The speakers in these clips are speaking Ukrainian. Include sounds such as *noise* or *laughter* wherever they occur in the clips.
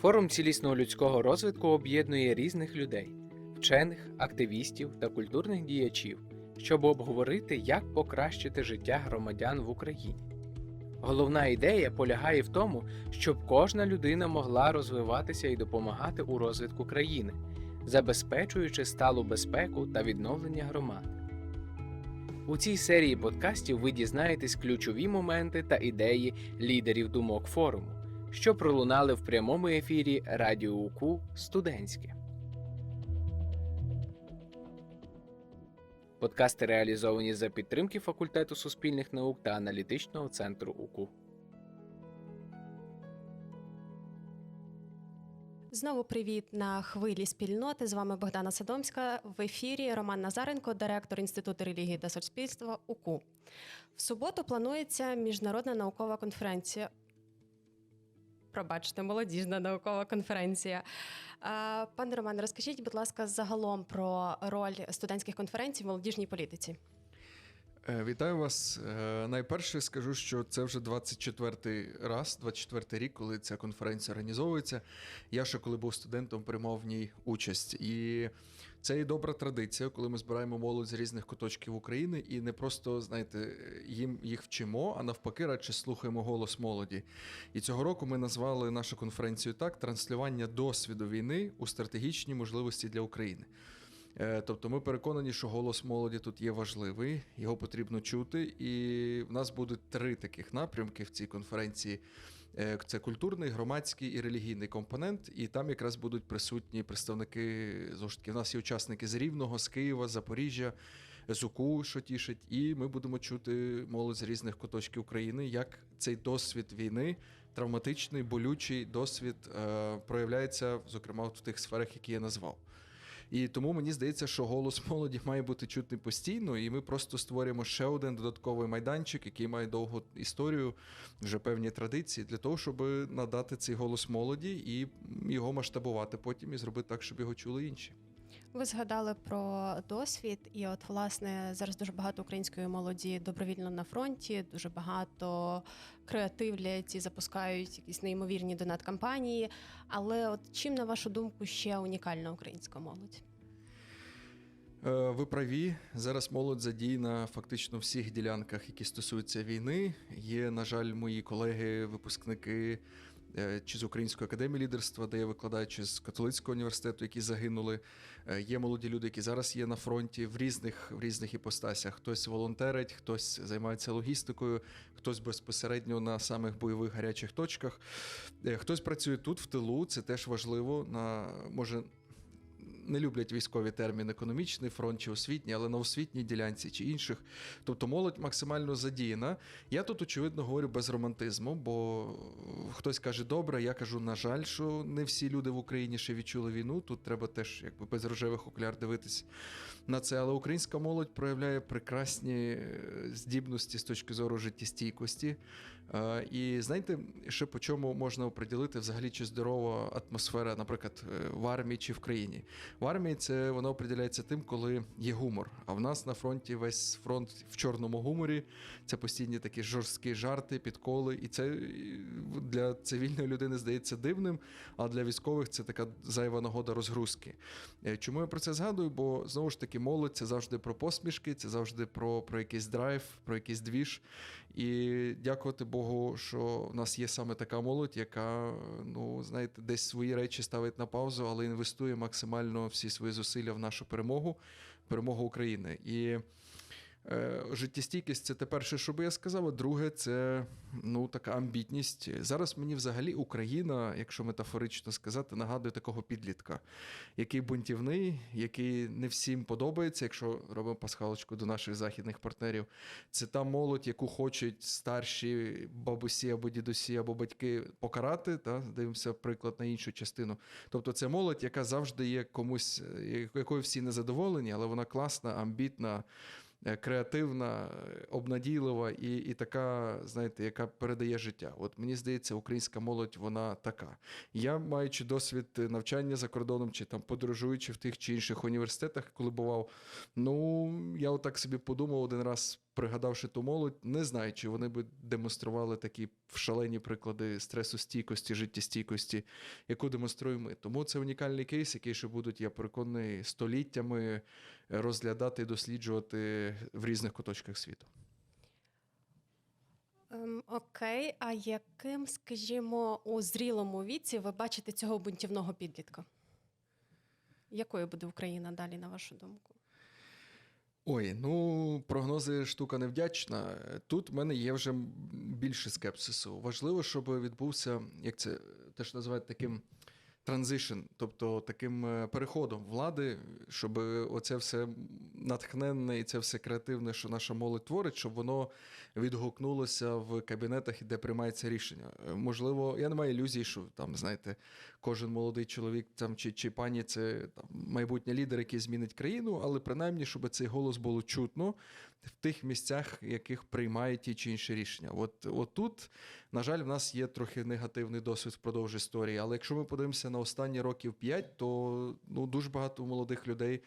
Форум цілісного людського розвитку об'єднує різних людей, вчених, активістів та культурних діячів, щоб обговорити, як покращити життя громадян в Україні. Головна ідея полягає в тому, щоб кожна людина могла розвиватися і допомагати у розвитку країни, забезпечуючи сталу безпеку та відновлення громад. У цій серії подкастів ви дізнаєтесь ключові моменти та ідеї лідерів думок форуму, що пролунали в прямому ефірі Радіо УКУ Студентське. Подкасти реалізовані за підтримки факультету суспільних наук та аналітичного центру УКУ. Знову привіт на хвилі спільноти. З вами Богдана Садомська. В ефірі Роман Назаренко, директор Інституту релігії та суспільства УКУ. В суботу планується міжнародна наукова конференція. Пробачте, молодіжна наукова конференція. Пане Романе, розкажіть, будь ласка, загалом про роль студентських конференцій в молодіжній політиці. Е, Вітаю вас. Е, Найперше скажу, що це вже 24-й раз, 24-й рік, коли ця конференція організовується. Я ще коли був студентом, приймав в ній участь. І це і добра традиція, коли ми збираємо молодь з різних куточків України і не просто, знаєте, їм їх вчимо, а навпаки, радше слухаємо голос молоді. І цього року ми назвали нашу конференцію так: транслювання досвіду війни у стратегічні можливості для України. Е, Тобто ми переконані, що голос молоді тут є важливий, його потрібно чути. І в нас будуть три таких напрямки в цій конференції: Е, це культурний, громадський і релігійний компонент. І там якраз будуть присутні представники знову таки. В нас є учасники з Рівного, з Києва, Запоріжжя, з УКУ, що тішить. І ми будемо чути молодь з різних куточків України, як цей досвід війни. Травматичний, болючий досвід е, проявляється, зокрема, в тих сферах, які я назвав. І тому мені здається, що голос молоді має бути чутний постійно, і ми просто створюємо ще один додатковий майданчик, який має довгу історію, вже певні традиції, для того, щоб надати цей голос молоді і його масштабувати потім і зробити так, щоб його чули інші. Ви згадали про досвід, і от власне зараз дуже багато української молоді добровільно на фронті, дуже багато креативлять і запускають якісь неймовірні донат-кампанії. Але от чим, на вашу думку, ще унікальна українська молодь? Е, Ви праві. Зараз молодь задіяна фактично в всіх ділянках, які стосуються війни. Є, на жаль, мої колеги, випускники чи з Української академії лідерства, де я викладаю, чи з католицького університету, які загинули. Е, Є молоді люди, які зараз є на фронті в різних в різних іпостасях. Хтось волонтерить, хтось займається логістикою, хтось безпосередньо на самих бойових гарячих точках. Е, Хтось працює тут в тилу. Це теж важливо. На може не люблять військові терміни економічний фронт чи освітній, але на освітній ділянці чи інших. Тобто молодь максимально задіяна. Я тут, очевидно, говорю без романтизму, бо хтось каже добре, я кажу, на жаль, що не всі люди в Україні ще відчули війну. Тут треба теж якби без рожевих окуляр дивитись на це. Але українська молодь проявляє прекрасні е, здібності з точки зору життєстійкості. Е, І знаєте, ще по чому можна оприділити взагалі чи здорова атмосфера, наприклад, е, в армії чи в країні. В армії це воно определяється тим, коли є гумор. А в нас на фронті весь фронт в чорному гуморі. Це постійні такі жорсткі жарти, підколи. І це е, для цивільної людини здається дивним, а для військових це така зайва нагода розгрузки. Е, Чому я про це згадую? Бо знову ж таки молодь це завжди про посмішки, це завжди про, про якийсь драйв, про якийсь двіж. І дякувати Богу, що в нас є саме така молодь, яка, ну знаєте, десь свої речі ставить на паузу, але інвестує максимально всі свої зусилля в нашу перемогу, перемогу України. І Життєстійкість це те перше, що би я сказав. А друге, це ну така амбітність. Зараз мені взагалі Україна, якщо метафорично сказати, нагадує такого підлітка, який бунтівний, який не всім подобається, якщо робимо пасхалочку до наших західних партнерів. Це та молодь, яку хочуть старші бабусі або дідусі, або батьки покарати. Та дивимося приклад на іншу частину. Тобто, це молодь, яка завжди є комусь, е, якою всі незадоволені, але вона класна, амбітна е, креативна, е, обнадійлива і, і така, знаєте, яка передає життя. От мені здається, українська молодь вона така. Я, маючи досвід навчання за кордоном, чи там подорожуючи в тих чи інших університетах, коли бував, ну я отак собі подумав один раз. Пригадавши ту молодь, не знаю, чи вони би демонстрували такі шалені приклади стресостійкості, життєстійкості, яку демонструємо ми. Тому це унікальний кейс, який ще будуть, я переконаний, століттями розглядати і досліджувати в різних куточках світу. Ем, окей, а яким, скажімо, у зрілому віці ви бачите цього бунтівного підлітка? Якою буде Україна далі, на вашу думку? Ой, ну прогнози штука невдячна. Тут в мене є вже більше скепсису. Важливо, щоб відбувся, як це теж називають таким транзишн, тобто таким е, переходом влади, щоб оце все натхненне і це все креативне, що наша молодь творить, щоб воно відгукнулося в кабінетах, де приймається рішення. Е, Можливо, я не маю ілюзій, що там, знаєте, кожен молодий чоловік там чи, чи пані це там майбутній лідер, який змінить країну, але принаймні, щоб цей голос було чутно в тих місцях, яких приймають ті чи інші рішення. От, от тут, на жаль, в нас є трохи негативний досвід впродовж історії. Але якщо ми подивимося на останні років 5, то ну дуже багато молодих людей.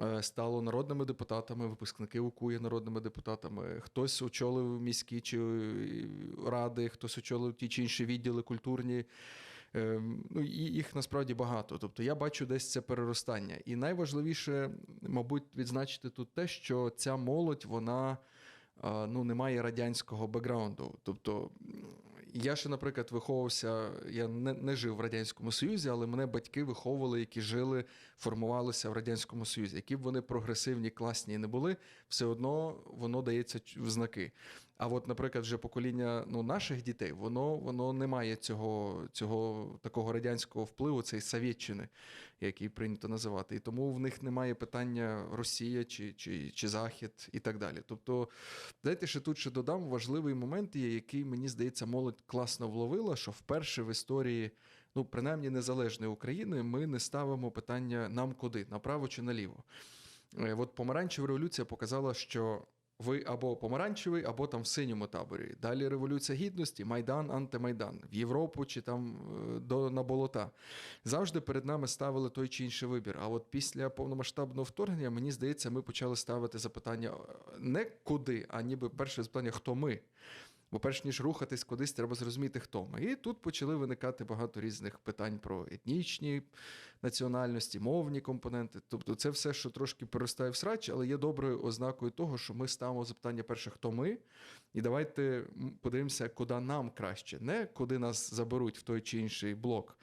е, Стало народними депутатами, випускники УКУ є народними депутатами. Хтось очолив міські чи ради, хтось очолив ті чи інші відділи культурні. Ем, Ну, їх насправді багато. Тобто я бачу десь це переростання. І найважливіше, мабуть, відзначити тут те, що ця молодь, вона ну, не має радянського бекграунду. Тобто, я ще, наприклад, виховувався, я не, не жив в Радянському Союзі, але мене батьки виховували, які жили, формувалися в Радянському Союзі. Які б вони прогресивні, класні не були, все одно воно дається в знаки. А от, наприклад, вже покоління ну, наших дітей, воно, воно не має цього, цього такого радянського впливу, цієї Совєтщини, який прийнято називати. І тому в них немає питання Росія чи, чи, чи Захід і так далі. Тобто, знаєте, ще тут ще додам важливий момент, є, який мені здається, молодь класно вловила, що вперше в історії. Ну, принаймні незалежної України, ми не ставимо питання нам куди, направо чи наліво. Е, От помаранчева революція показала, що ви або помаранчевий, або там в синьому таборі. Далі революція гідності, майдан, антимайдан, в Європу чи там е, до на болота. Завжди перед нами ставили той чи інший вибір. А от після повномасштабного вторгнення, мені здається, ми почали ставити запитання е, не куди, а ніби перше запитання, хто ми. Бо перш ніж рухатись кудись, треба зрозуміти, хто ми. І тут почали виникати багато різних питань про етнічні національності, мовні компоненти. Тобто, це все, що трошки переростає в срач, але є доброю ознакою того, що ми ставимо запитання перше, хто ми, і давайте подивимося, куди нам краще, не куди нас заберуть в той чи інший блок.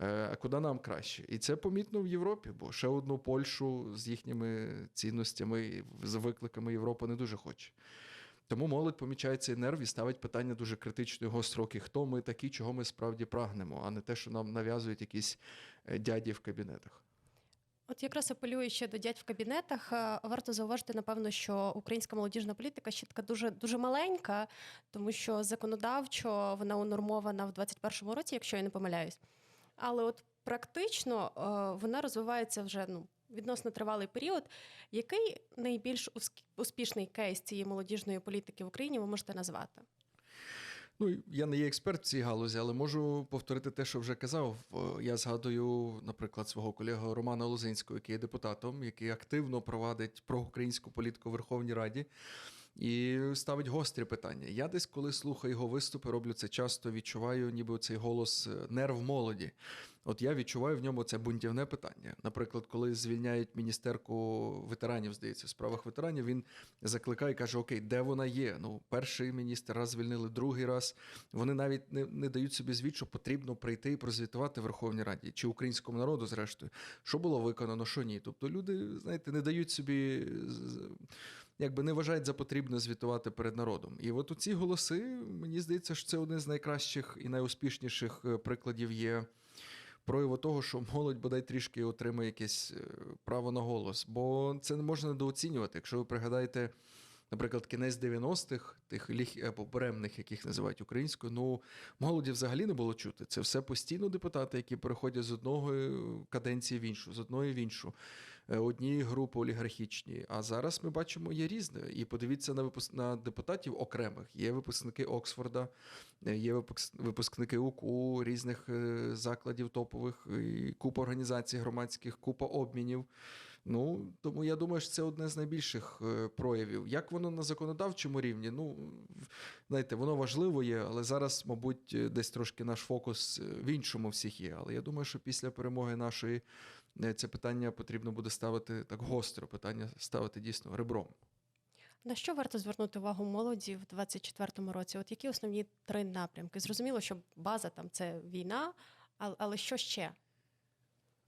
е, А куди нам краще? І це помітно в Європі, бо ще одну Польщу з їхніми цінностями, з викликами Європа не дуже хоче. Тому молодь помічає цей нерв і ставить питання дуже критичної гостроки. Хто ми такі, чого ми справді прагнемо, а не те, що нам нав'язують якісь е, дяді в кабінетах. От якраз апелюю ще до дядь в кабінетах. е, Варто зауважити, напевно, що українська молодіжна політика ще така дуже дуже маленька, тому що законодавчо вона унормована в 21-му році, якщо я не помиляюсь. Але от практично е, вона розвивається вже ну. Відносно тривалий період. Який найбільш успішний кейс цієї молодіжної політики в Україні ви можете назвати? Ну, я не є експерт в цій галузі, але можу повторити те, що вже казав. Я згадую, наприклад, свого колегу Романа Лозинського, який є депутатом, який активно провадить проукраїнську політику в Верховній Раді. І ставить гострі питання. Я десь, коли слухаю його виступи, роблю це часто, відчуваю, ніби цей голос е, нерв молоді. От я відчуваю в ньому це бунтівне питання. Наприклад, коли звільняють міністерку ветеранів, здається, в справах ветеранів, він закликає і каже: Окей, де вона є? Ну, перший міністр раз звільнили, другий раз. Вони навіть не, не дають собі звіт, що потрібно прийти і прозвітувати Верховній Раді чи українському народу, зрештою, що було виконано, що ні. Тобто люди, знаєте, не дають собі. Якби не вважають за потрібне звітувати перед народом. І от у ці голоси, мені здається, що це один з найкращих і найуспішніших е, прикладів є прояву того, що молодь бодай трішки отримає якесь е, право на голос. Бо це не можна недооцінювати. Якщо ви пригадаєте, наприклад, кінець 90-х, тих ліх або буремних, яких називають українською, ну молоді взагалі не було чути. Це все постійно депутати, які переходять з одної каденції в іншу, з одної в іншу. Е, Одні групи олігархічні. А зараз ми бачимо є різне. І подивіться на випуск на депутатів окремих. Є випускники Оксфорда, е, є випускники УКУ, різних е, закладів топових, і купа організацій громадських, купа обмінів. Ну, тому я думаю, що це одне з найбільших проявів. Як воно на законодавчому рівні? Ну, знаєте, воно важливо є, але зараз, мабуть, десь трошки наш фокус в іншому всіх є. Але я думаю, що після перемоги нашої це питання потрібно буде ставити так гостро, питання ставити дійсно ребром. На що варто звернути увагу молоді в 24-му році? От які основні три напрямки? Зрозуміло, що база там це війна, але, але що ще?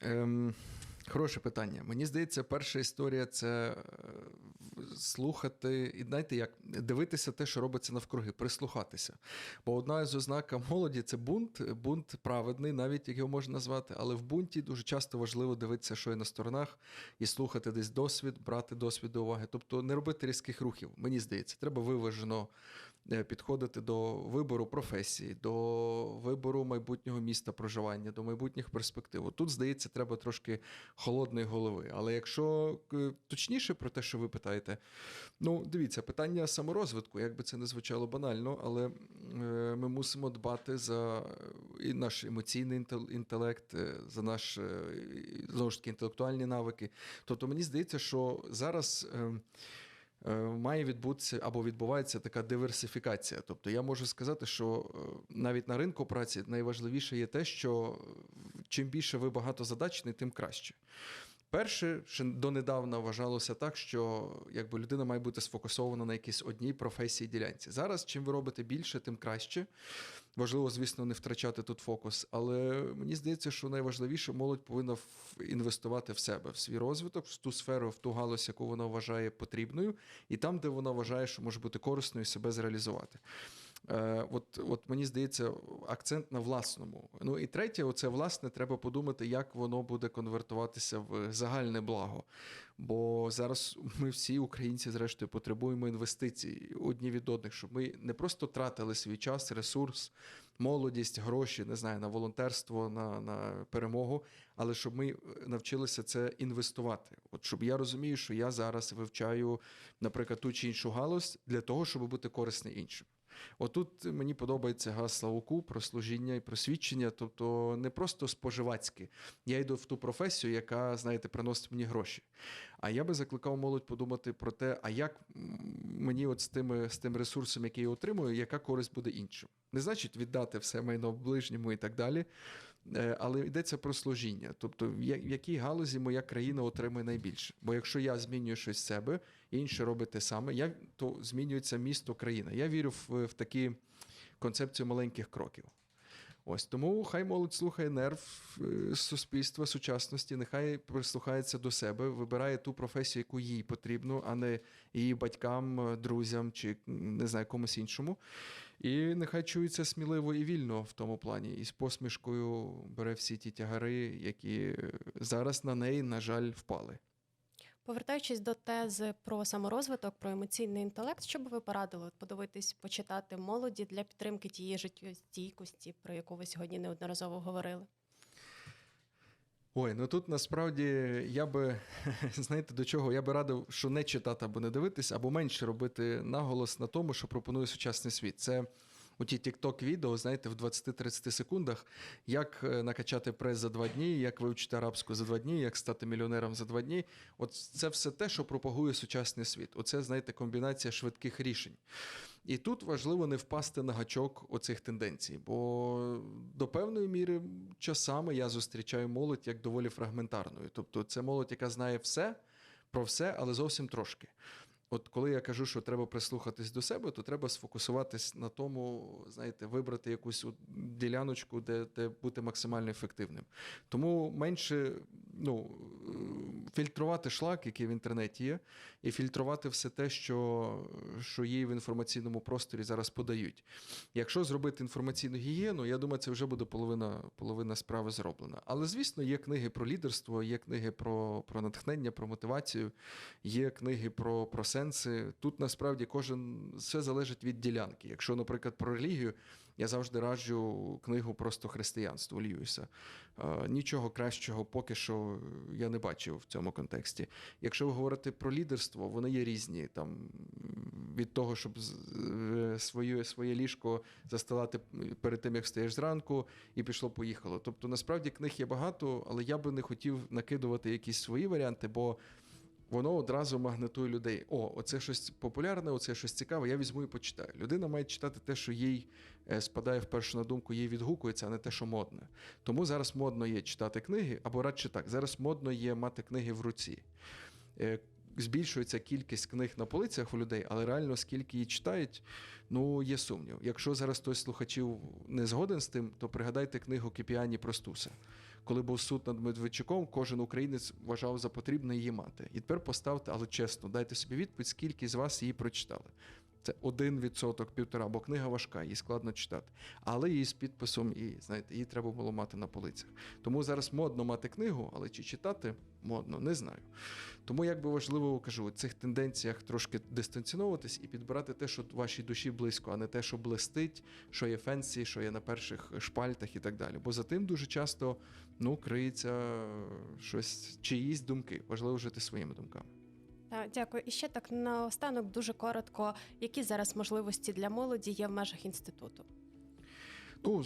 Ем, хороше питання. Мені здається, перша історія це е, слухати і знаєте, як дивитися те, що робиться навкруги, прислухатися. Бо одна із ознак молоді це бунт, бунт праведний, навіть як його можна назвати. Але в бунті дуже часто важливо дивитися, що є на сторонах, і слухати десь досвід, брати досвід до уваги. Тобто не робити різких рухів. Мені здається, треба виважено підходити до вибору професії, до вибору майбутнього міста проживання, до майбутніх перспектив. Тут, здається, треба трошки холодної голови. Але якщо е, точніше про те, що ви питаєте, ну дивіться, питання саморозвитку, як би це не звучало банально, але е, ми мусимо дбати за е, і наш емоційний інтелект, е, за наш е, знову ж таки інтелектуальні навики. Тобто мені здається, що зараз. Е, Має відбутися або відбувається така диверсифікація. Тобто я можу сказати, що е, навіть на ринку праці найважливіше є те, що е, чим більше ви багатозадачний, тим краще. Перше, ще донедавна вважалося так, що якби людина має бути сфокусована на якійсь одній професії ділянці. Зараз, чим ви робите більше, тим краще. Важливо, звісно, не втрачати тут фокус, але мені здається, що найважливіше молодь повинна інвестувати в себе, в свій розвиток, в ту сферу, в ту галузь, яку вона вважає потрібною, і там, де вона вважає, що може бути корисною себе зреалізувати. Е, от, от мені здається, акцент на власному. Ну і третє, оце власне, треба подумати, як воно буде конвертуватися в загальне благо. Бо зараз ми всі, українці, зрештою, потребуємо інвестицій одні від одних, щоб ми не просто тратили свій час, ресурс, молодість, гроші, не знаю, на волонтерство, на, на перемогу, але щоб ми е, навчилися це інвестувати. От щоб я розумію, що я зараз вивчаю, наприклад, ту чи іншу галузь для того, щоб бути корисний іншим. Отут мені подобається гасло УКУ про служіння і просвідчення, тобто не просто споживацьке. Я йду в ту професію, яка, знаєте, приносить мені гроші. А я би закликав молодь подумати про те, а як мені от з, тими, з тим ресурсом, який я отримую, яка користь буде іншим. Не значить віддати все майно ближньому і так далі. Е, Але йдеться про служіння. Тобто, в якій галузі моя країна отримує найбільше. Бо якщо я змінюю щось з себе, інше робить те саме, я, то змінюється місто, країна. Я вірю в, в такі концепцію маленьких кроків. Ось тому хай молодь слухає нерв е, суспільства, сучасності, нехай прислухається до себе, вибирає ту професію, яку їй потрібно, а не її батькам, е, друзям чи не знаю, комусь іншому. І нехай чується сміливо і вільно в тому плані, і з посмішкою бере всі ті тягари, які зараз на неї, на жаль, впали. Повертаючись до тези про саморозвиток, про емоційний інтелект, що би ви порадили подивитись, почитати молоді для підтримки тієї життєстійкості, про яку ви сьогодні неодноразово говорили? Ой, ну тут насправді я би *laughs* знаєте до чого? Я би радив, що не читати або не дивитись, або менше робити наголос на тому, що пропонує сучасний світ. Це у ті TikTok відео, знаєте, в 20-30 секундах, як е, накачати прес за два дні, як вивчити арабську за два дні, як стати мільйонером за два дні. От це все те, що пропагує сучасний світ. Оце, знаєте, комбінація швидких рішень. І тут важливо не впасти на гачок оцих тенденцій, бо до певної міри часами я зустрічаю молодь як доволі фрагментарною. Тобто це молодь, яка знає все про все, але зовсім трошки. От коли я кажу, що треба прислухатись до себе, то треба сфокусуватись на тому, знаєте, вибрати якусь діляночку, де, де бути максимально ефективним. Тому менше ну, е, фільтрувати шлак, який в інтернеті є, і фільтрувати все те, що, що їй в інформаційному просторі зараз подають. Якщо зробити інформаційну гігієну, я думаю, це вже буде половина, половина справи зроблена. Але, звісно, є книги про лідерство, є книги про, про натхнення, про мотивацію, є книги про, про сенси. Тут насправді кожен все залежить від ділянки. Якщо, наприклад, про релігію, я завжди раджу книгу просто християнство Льюіса. Е, Нічого кращого поки що я не бачив в цьому контексті. Якщо ви говорите про лідерство, вони є різні. Там від того, щоб е, своє, своє ліжко застилати перед тим, як встаєш зранку, і пішло-поїхало. Тобто, насправді книг є багато, але я би не хотів накидувати якісь свої варіанти, бо воно одразу магнетує людей. О, оце щось популярне, оце щось цікаве. Я візьму і почитаю. Людина має читати те, що їй е, спадає вперше на думку, їй відгукується, а не те, що модне. Тому зараз модно є читати книги, або радше так, зараз модно є мати книги в руці. Е, Збільшується кількість книг на полицях у людей, але реально скільки її читають, ну є сумнів. Якщо зараз хтось слухачів не згоден з тим, то пригадайте книгу Кіпіані про Стуса. Коли був суд над Медведчуком, кожен українець вважав за потрібне її мати. І тепер поставте, але чесно, дайте собі відповідь, скільки з вас її прочитали. Це один відсоток, півтора, бо книга важка, її складно читати. Але її з підписом, і знаєте, її треба було мати на полицях. Тому зараз модно мати книгу, але чи читати модно, не знаю. Тому як би важливо кажу, у цих тенденціях трошки дистанціновуватись і підбирати те, що вашій душі близько, а не те, що блистить, що є фенсі, що є на перших шпальтах і так далі. Бо за тим дуже часто ну, криється щось, чиїсь думки. Важливо жити своїми думками. Дякую. І ще так наостанок дуже коротко. Які зараз можливості для молоді є в межах інституту? Ну,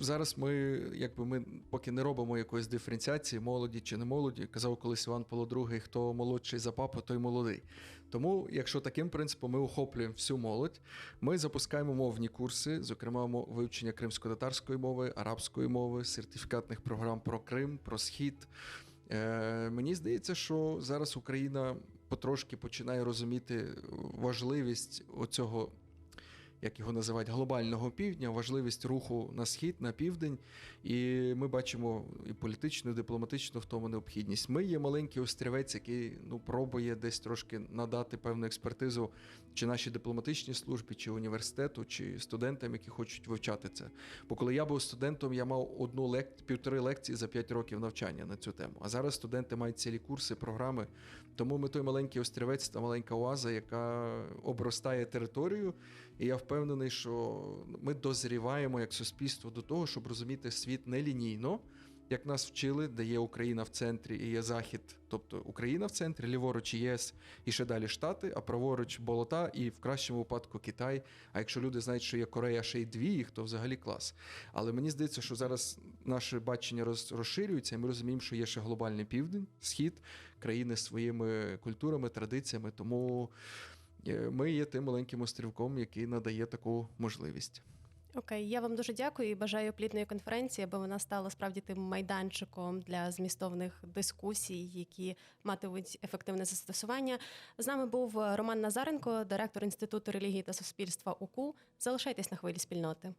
зараз ми, якби ми поки не робимо якоїсь диференціації, молоді чи не молоді. Казав колись Іван Павло II, хто молодший за папу, той молодий. Тому, якщо таким принципом ми охоплюємо всю молодь, ми запускаємо мовні курси, зокрема вивчення кримсько-татарської мови, арабської мови, сертифікатних програм про Крим, про Схід. Е, мені здається, що зараз Україна потрошки починає розуміти важливість оцього як його називають, глобального півдня, важливість руху на схід, на південь. І ми бачимо і політичну, і дипломатичну в тому необхідність. Ми є маленький острівець, який ну, пробує десь трошки надати певну експертизу чи нашій дипломатичній службі, чи університету, чи студентам, які хочуть вивчати це. Бо коли я був студентом, я мав одну лек... півтори лекції за п'ять років навчання на цю тему. А зараз студенти мають цілі курси, програми. Тому ми той маленький острівець та маленька оаза, яка обростає територію. І я впевнений, що ми дозріваємо як суспільство до того, щоб розуміти світ не лінійно, як нас вчили, де є Україна в центрі і є Захід, тобто Україна в центрі, ліворуч ЄС і ще далі Штати, а праворуч болота і в кращому випадку Китай. А якщо люди знають, що є Корея ще й дві їх, то взагалі клас. Але мені здається, що зараз наше бачення роз- розширюється, і ми розуміємо, що є ще глобальний південь, схід, країни своїми культурами, традиціями. Тому ми є тим маленьким острівком, який надає таку можливість. Окей, я вам дуже дякую і бажаю плідної конференції, аби вона стала справді тим майданчиком для змістовних дискусій, які матимуть ефективне застосування. З нами був Роман Назаренко, директор інституту релігії та суспільства УКУ. Залишайтесь на хвилі спільноти.